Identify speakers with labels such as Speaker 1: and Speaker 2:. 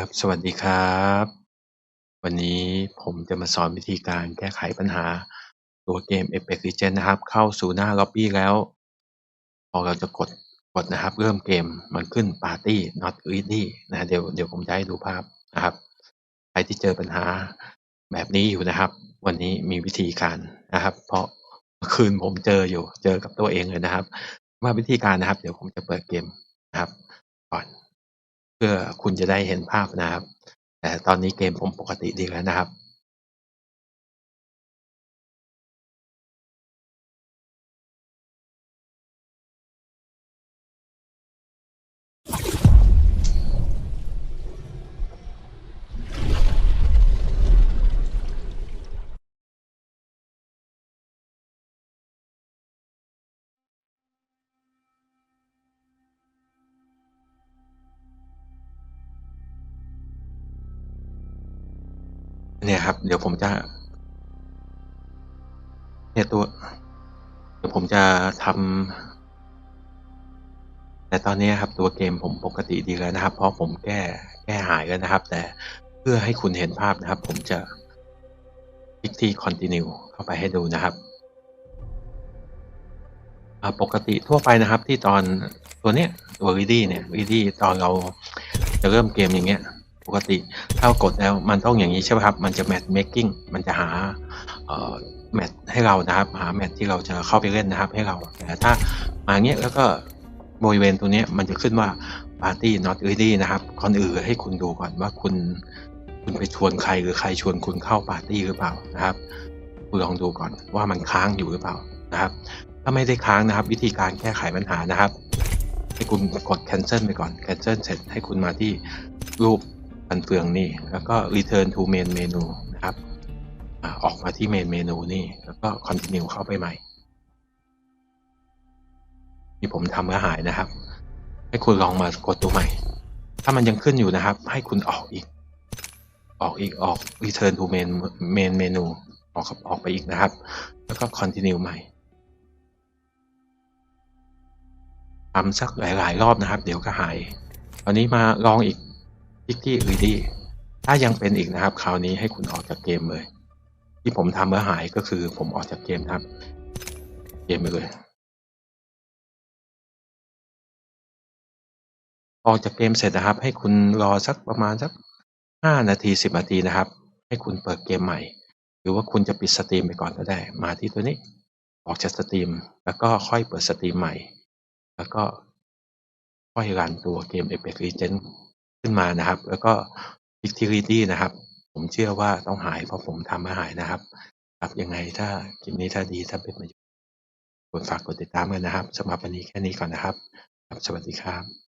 Speaker 1: ครับ สวัสดีครับ วันนี้ผมจะมาสอนวิธีการแก้ไขปัญหาตัวเกม Apex Legends นะครับ เข้าสู่หน้าล็อบบี้แล้ว พอเราจะกดกดนะครับ เริ่มเกมมันขึ้น Party not ready นะเดี๋ยวเดี๋ยวผมจะให้ดูภาพนะครับ ใครที่เจอปัญหาแบบนี้อยู่นะครับ วันนี้มีวิธีการนะครับ เพราะเมื่อคืนผมเจออยู่เจอกับตัวเองเลยนะครับ ว่าวิธีการนะครับ เดี๋ยวผมจะเปิดเกมนะครับก่อน พื่อคุณจะได้เห็นภาพนะครับ แต่ตอนนี้เกมผมปกติดีแล้วนะครับ เนี่ยครับ เดี๋ยวผมจะ เนี่ยตัว เดี๋ยวผมจะทำแต่ตอนนี้ครับ ตัวเกมผมปกติดีแล้วนะครับ เพราะผมแก้แก้หายแล้วนะครับ แต่เพื่อให้คุณเห็นภาพนะครับ ผมจะคลิกที่ continue เข้าไปให้ดูนะครับปกติทั่วไปนะครับที่ตอนตัวเนี้ยตัว ready เนี่ย ready ตอนเราจะเริ่มเกมอย่างเงี้ย ปกติถ้ากดแล้วมันต้องอย่างงี้ใช่ไหมครับ มันจะ match making มันจะหาแมตช์ให้เรานะครับ หาแมตช์ที่เราจะเข้าไปเล่นนะครับ ให้เราแต่ถ้ามาเงี้ยแล้วก็บริเวณตรงเนี้ยมันจะขึ้นว่า Party not ready นะครับก่อนอื่นให้คุณดูก่อนว่าคุณคุณไปชวนใครหรือใครชวนคุณเข้าปาร์ตี้หรือเปล่านะครับคุณลองดูก่อนว่ามันค้างอยู่หรือเปล่านะครับ ถ้าไม่ได้ค้างนะครับ วิธีการแก้ไขปัญหานะครับ ให้คุณกด cancel ไปก่อน cancel เสร็จให้คุณมาที่รูป ฟันเฟืองนี่ แล้วก็ return to main menu นะครับอออกมาที่ main menu นี่ แล้วก็ continue เข้าไปใหม่ที่ผมทำแล้วหายนะครับ ให้คุณลองมากดตัวใหม่ ถ้ามันยังขึ้นอยู่นะครับ ให้คุณออกอีก ออกอีกออก return to main main menu ออกออกไปอีกนะครับ แล้วก็ continue ใหม่ทำสักหลาย ๆ รอบนะครับ เดี๋ยวก็หายคราวนี้มาลองอีก คลิกที่ ready ถ้ายังเป็นอีกนะครับ คราวนี้ให้คุณออกจากเกมเลย ที่ผมทำแล้วหายก็คือผมออกจากเกมครับ เกมไปเลย ออกจากเกมเสร็จนะครับ ให้คุณรอสักประมาณสัก5นาที10นาทีนะครับ ให้คุณเปิดเกมใหม่ หรือว่าคุณจะปิดสตรีมไปก่อนก็ได้ มาที่ตัวนี้ ออกจากสตรีม แล้วก็ค่อยเปิดสตรีมใหม่ แล้วก็ค่อยรันตัวเกม Apex Legends ขึ้นมานะครับ แล้วก็คลิกที่ ready นะครับ ผมเชื่อว่าต้องหายเพราะผมทำมาหายนะครับ ครับยังไงถ้าคลิปนี้ถ้าดีถ้าเป็นประโยชน์กดฝากกดติดตามกันนะครับสำหรับวันนี้แค่นี้ก่อนนะครับ ครับ สวัสดีครับ